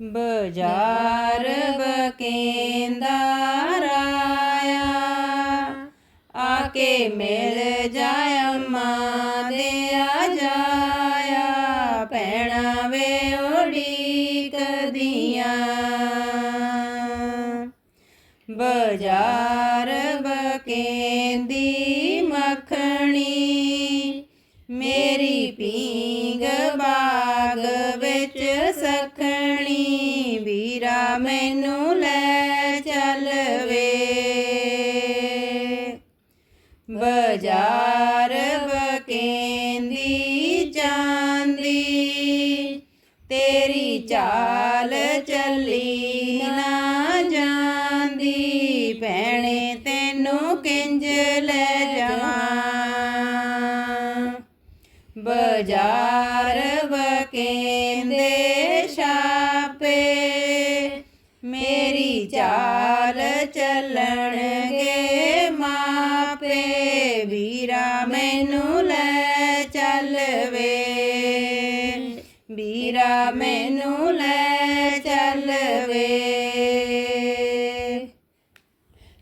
ਬਜ਼ਾਰ ਬਕੇਂਦਾ ਰਾਇਆ ਆਕੇ ਮਿਲ ਜਾਇ ਅੰਮਾ ਦੇ ਆ ਜਾਇਆ ਭੈਣਾ ਵੇ ਉਡੀਕ ਬਜ਼ਾਰ ਬਕੇਂਦੀ ਮੱਖਣੀ, ਮੇਰੀ ਪੀਂਗ ਬਾਗ ਵਿੱਚ ਸਖਣੀ। ਮੈਨੂੰ ਲੈ ਚੱਲ ਵੇ। ਬਜ਼ਾਰ ਬਕੇਂਦੀ ਜਾਂਦੀ ਤੇਰੀ ਚਾਲ ਚੱਲੀ ਨਾ ਜਾਂਦੀ, ਭੈਣੇ ਤੈਨੂੰ ਕਿੰਜ ਲੈ ਜਾਵਾਂ। ਬਜ਼ਾਰ ਬਕੇਂਦੇ ਚਾਲ ਚੱਲਣਗੇ ਮਾਪੇ, ਵੀਰਾ ਮੈਨੂੰ ਲੈ ਚੱਲ ਵੇ ਵੀਰਾ ਮੈਨੂੰ ਲੈ ਚੱਲ ਵੇ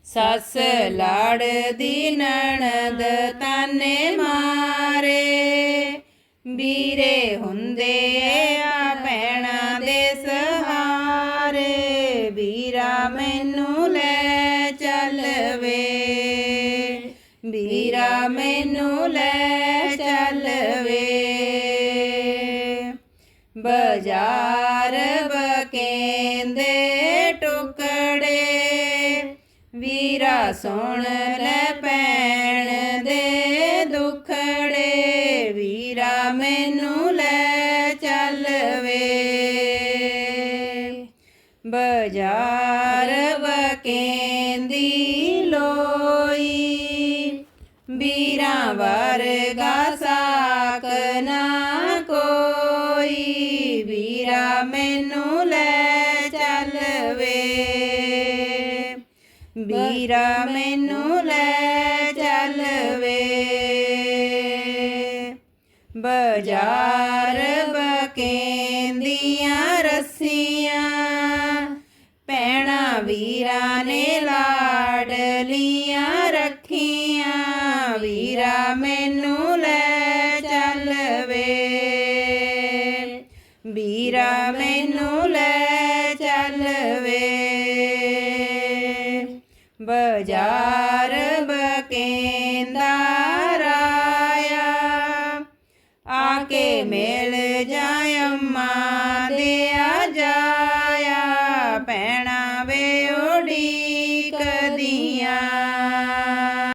ਸੱਸ ਲਾੜਦੀ ਨਣਦ ਤਾਨੇ ਮਾਰੇ, ਵੀਰੇ ਹੁੰਦੇ ਵੀਰਾ ਮੈਨੂੰ ਲੈ ਚੱਲ ਵੇ। ਬਜ਼ਾਰ ਬਕੇਂਦੇ ਟੁਕੜੇ, ਵੀਰਾ ਸੁਣ ਲੈ ਪੈਣ ਦੇ ਦੁਖੜੇ। ਵੀਰਾ ਮੈਨੂੰ ਲੈ ਚੱਲ ਵੇ। ਬਜ਼ਾਰ ਬਕੇਂਦੀ ਵੀਰਾ ਵਰਗਾ ਸਾਕ ਨਾ ਕੋਈ। ਵੀਰਾ ਮੈਨੂੰ ਲੈ ਚੱਲ ਵੇ ਵੀਰਾ ਮੈਨੂੰ ਲੈ ਚੱਲ ਵੇ ਬਜ਼ਾਰ ਬਕੇਂਦੀਆਂ ਰੱਸੀਆਂ, ਭੈਣਾ ਵੀਰਾ ਨੇ ਲਾਡਲੀਆਂ ਰੱਖੀਆਂ ਮੈਨੂੰ ਲੈ ਚੱਲ ਵੇ। ਵੀਰਾ ਮੈਨੂੰ ਲੈ ਚੱਲ ਵੇ। ਬਜ਼ਾਰ ਬਕੇਂਦਾ ਰਾਇਆ ਆਕੇ ਮਿਲ ਜਾਇ